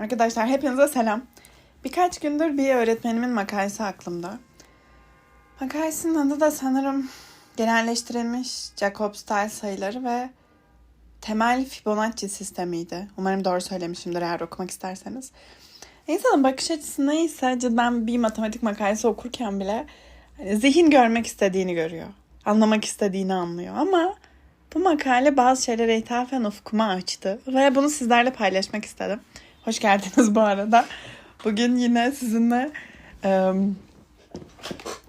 Arkadaşlar hepinize selam. Birkaç gündür bir öğretmenimin makalesi aklımda. Makalesinin adı da sanırım genelleştirilmiş Jacob Style sayıları ve temel Fibonacci sistemiydi. Umarım doğru söylemişimdir eğer okumak isterseniz. İnsanın bakış açısı neyse ben bir matematik makalesi okurken bile hani zihin görmek istediğini görüyor. Anlamak istediğini anlıyor ama bu makale bazı şeylere ithafen ufkuma açtı ve bunu sizlerle paylaşmak istedim. Hoş geldiniz bu arada. Bugün yine sizinle e,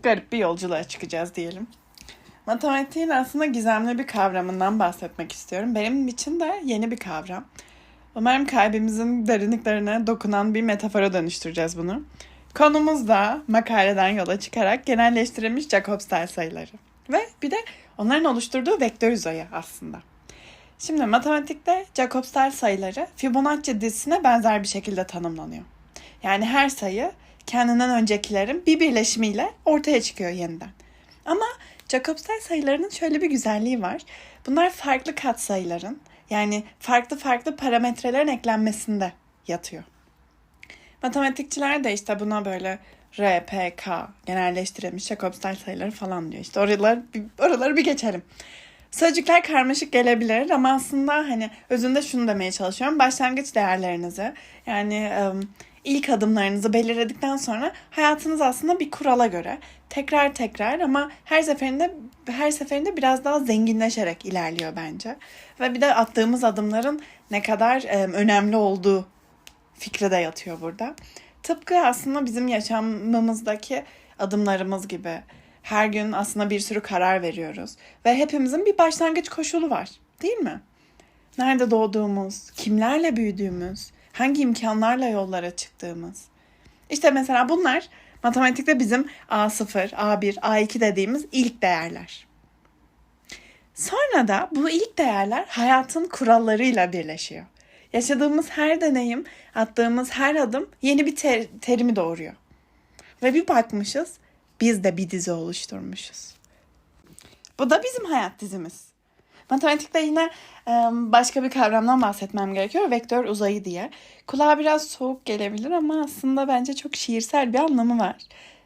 garip bir yolculuğa çıkacağız diyelim. Matematiğin aslında gizemli bir kavramından bahsetmek istiyorum. Benim için de yeni bir kavram. Umarım kalbimizin derinliklerine dokunan bir metafora dönüştüreceğiz bunu. Konumuz da makaleden yola çıkarak genelleştirilmiş Jacob-Style sayıları. Ve bir de onların oluşturduğu vektör yüzeyi aslında. Şimdi matematikte Jacob-Style sayıları Fibonacci dizisine benzer bir şekilde tanımlanıyor. Yani her sayı kendinden öncekilerin bir birleşimiyle ortaya çıkıyor yeniden. Ama Jacob-Style sayılarının şöyle bir güzelliği var. Bunlar farklı katsayıların yani farklı farklı parametrelerin eklenmesinde yatıyor. Matematikçiler de işte buna böyle R, P, K genelleştirilmiş Jacob-Style sayıları falan diyor. İşte oraları, oraları bir geçelim. Sözcükler karmaşık gelebilir ama aslında hani özünde şunu demeye çalışıyorum. Başlangıç değerlerinizi yani ilk adımlarınızı belirledikten sonra hayatınız aslında bir kurala göre tekrar tekrar ama her seferinde her seferinde biraz daha zenginleşerek ilerliyor bence. Ve bir de attığımız adımların ne kadar önemli olduğu fikri de yatıyor burada. Tıpkı aslında bizim yaşamımızdaki adımlarımız gibi her gün aslında bir sürü karar veriyoruz. Ve hepimizin bir başlangıç koşulu var değil mi? Nerede doğduğumuz, kimlerle büyüdüğümüz, hangi imkanlarla yollara çıktığımız. İşte mesela bunlar matematikte bizim A0, A1, A2 dediğimiz ilk değerler. Sonra da bu ilk değerler hayatın kurallarıyla birleşiyor. Yaşadığımız her deneyim, attığımız her adım yeni bir ter- terimi doğuruyor. Ve bir bakmışız biz de bir dizi oluşturmuşuz. Bu da bizim hayat dizimiz. Matematikte yine başka bir kavramdan bahsetmem gerekiyor. Vektör uzayı diye. Kulağa biraz soğuk gelebilir ama aslında bence çok şiirsel bir anlamı var.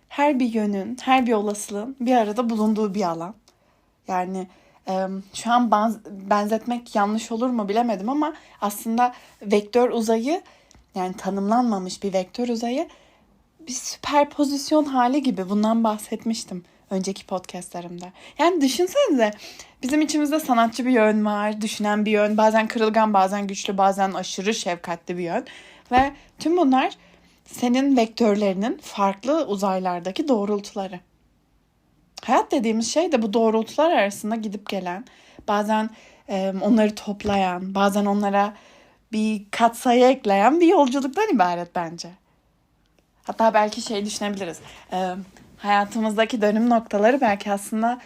Her bir yönün, her bir olasılığın bir arada bulunduğu bir alan. Yani şu an benzetmek yanlış olur mu bilemedim ama aslında vektör uzayı yani tanımlanmamış bir vektör uzayı bir süperpozisyon hali gibi bundan bahsetmiştim önceki podcastlerimde. Yani düşünsenize bizim içimizde sanatçı bir yön var, düşünen bir yön, bazen kırılgan, bazen güçlü, bazen aşırı şefkatli bir yön. Ve tüm bunlar senin vektörlerinin farklı uzaylardaki doğrultuları. Hayat dediğimiz şey de bu doğrultular arasında gidip gelen, bazen e, onları toplayan, bazen onlara bir katsayı ekleyen bir yolculuktan ibaret bence. Hatta belki şey düşünebiliriz. E, hayatımızdaki dönüm noktaları belki aslında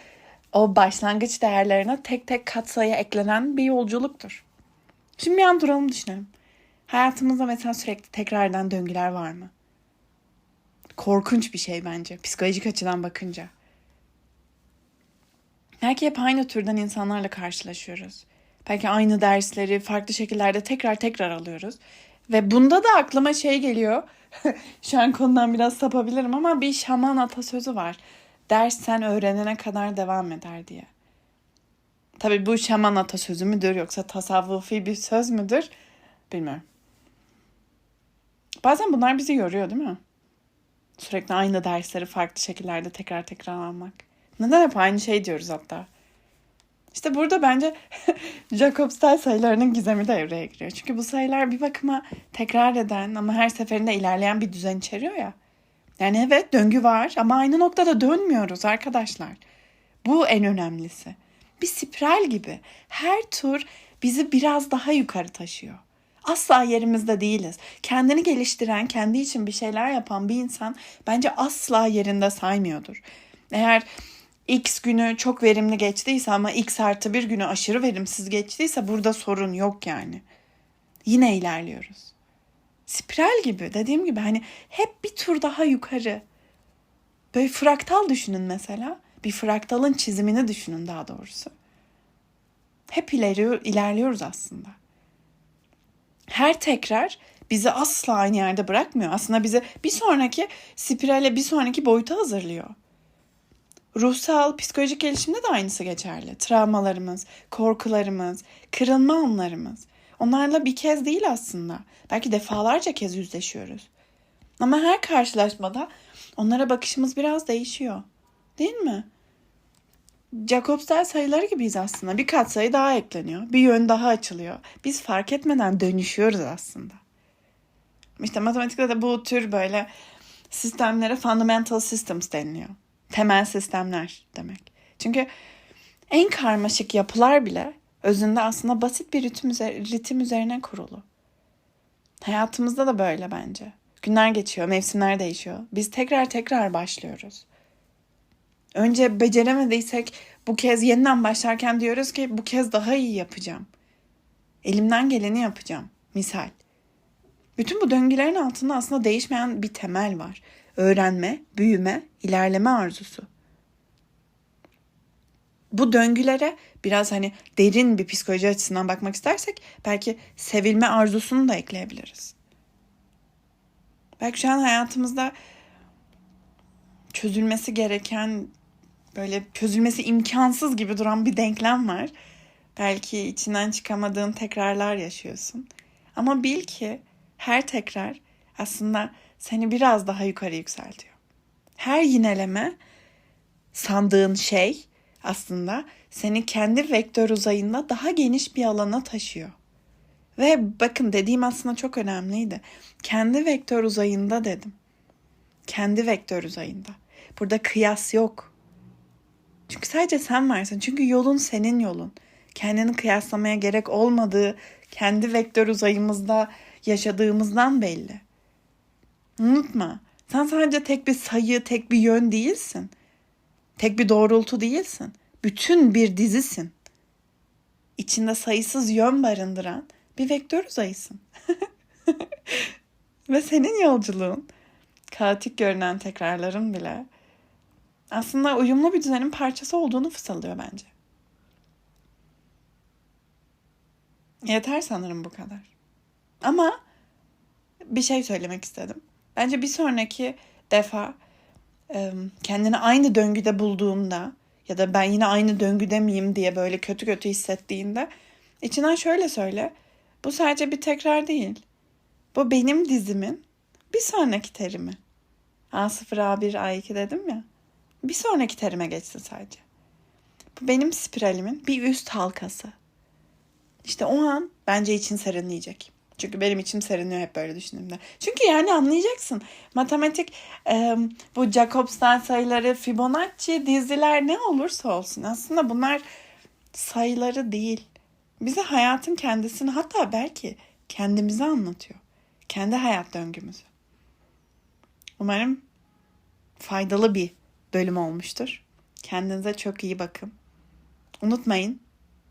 o başlangıç değerlerine tek tek katsayı eklenen bir yolculuktur. Şimdi bir an duralım düşünelim. Hayatımızda mesela sürekli tekrardan döngüler var mı? Korkunç bir şey bence psikolojik açıdan bakınca. Belki hep aynı türden insanlarla karşılaşıyoruz. Belki aynı dersleri farklı şekillerde tekrar tekrar alıyoruz. Ve bunda da aklıma şey geliyor. Şu an konudan biraz sapabilirim ama bir şaman atasözü var. Ders sen öğrenene kadar devam eder diye. Tabii bu şaman atasözü müdür yoksa tasavvufi bir söz müdür bilmiyorum. Bazen bunlar bizi yoruyor değil mi? Sürekli aynı dersleri farklı şekillerde tekrar tekrar almak. Neden hep aynı şey diyoruz hatta? İşte burada bence Jacob Style sayılarının gizemi de devreye giriyor. Çünkü bu sayılar bir bakıma tekrar eden ama her seferinde ilerleyen bir düzen içeriyor ya. Yani evet döngü var ama aynı noktada dönmüyoruz arkadaşlar. Bu en önemlisi. Bir spiral gibi. Her tur bizi biraz daha yukarı taşıyor. Asla yerimizde değiliz. Kendini geliştiren, kendi için bir şeyler yapan bir insan bence asla yerinde saymıyordur. Eğer X günü çok verimli geçtiyse ama X artı bir günü aşırı verimsiz geçtiyse burada sorun yok yani. Yine ilerliyoruz. Spiral gibi dediğim gibi hani hep bir tur daha yukarı. Böyle fraktal düşünün mesela. Bir fraktalın çizimini düşünün daha doğrusu. Hep ilerliyor, ilerliyoruz aslında. Her tekrar bizi asla aynı yerde bırakmıyor. Aslında bizi bir sonraki spirale, bir sonraki boyuta hazırlıyor. Ruhsal, psikolojik gelişimde de aynısı geçerli. Travmalarımız, korkularımız, kırılma anlarımız. Onlarla bir kez değil aslında. Belki defalarca kez yüzleşiyoruz. Ama her karşılaşmada onlara bakışımız biraz değişiyor. Değil mi? Jacobs'tel sayıları gibiyiz aslında. Bir katsayı daha ekleniyor. Bir yön daha açılıyor. Biz fark etmeden dönüşüyoruz aslında. İşte matematikte de bu tür böyle sistemlere fundamental systems deniliyor. Temel sistemler demek. Çünkü en karmaşık yapılar bile özünde aslında basit bir ritim, ritim üzerine kurulu. Hayatımızda da böyle bence. Günler geçiyor, mevsimler değişiyor. Biz tekrar tekrar başlıyoruz. Önce beceremediysek bu kez yeniden başlarken diyoruz ki bu kez daha iyi yapacağım. Elimden geleni yapacağım. Misal. Bütün bu döngülerin altında aslında değişmeyen bir temel var. Öğrenme, büyüme, ilerleme arzusu. Bu döngülere biraz hani derin bir psikoloji açısından bakmak istersek belki sevilme arzusunu da ekleyebiliriz. Belki şu an hayatımızda çözülmesi gereken böyle çözülmesi imkansız gibi duran bir denklem var. Belki içinden çıkamadığın tekrarlar yaşıyorsun. Ama bil ki her tekrar aslında seni biraz daha yukarı yükseltiyor. Her yineleme sandığın şey aslında seni kendi vektör uzayında daha geniş bir alana taşıyor. Ve bakın dediğim aslında çok önemliydi. Kendi vektör uzayında dedim. Kendi vektör uzayında. Burada kıyas yok. Çünkü sadece sen varsın. Çünkü yolun senin yolun. Kendini kıyaslamaya gerek olmadığı kendi vektör uzayımızda yaşadığımızdan belli. Unutma. Sen sadece tek bir sayı, tek bir yön değilsin. Tek bir doğrultu değilsin. Bütün bir dizisin. İçinde sayısız yön barındıran bir vektör uzayısın. Ve senin yolculuğun, kaotik görünen tekrarların bile aslında uyumlu bir düzenin parçası olduğunu fısıldıyor bence. Yeter sanırım bu kadar. Ama bir şey söylemek istedim. Bence bir sonraki defa kendini aynı döngüde bulduğunda ya da ben yine aynı döngüde miyim diye böyle kötü kötü hissettiğinde içinden şöyle söyle. Bu sadece bir tekrar değil. Bu benim dizimin bir sonraki terimi. A0, A1, A2 dedim ya. Bir sonraki terime geçsin sadece. Bu benim spiralimin bir üst halkası. İşte o an bence için serinleyecek. Çünkü benim içim seriniyor hep böyle düşündüğümde. Çünkü yani anlayacaksın. Matematik, e, bu Jacobs'tan sayıları, Fibonacci, diziler ne olursa olsun. Aslında bunlar sayıları değil. Bize hayatın kendisini hatta belki kendimizi anlatıyor. Kendi hayat döngümüzü. Umarım faydalı bir bölüm olmuştur. Kendinize çok iyi bakın. Unutmayın,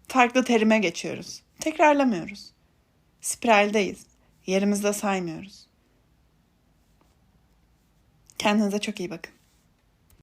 farklı terime geçiyoruz. Tekrarlamıyoruz. Spiraldeyiz. Yerimizde saymıyoruz. Kendinize çok iyi bakın.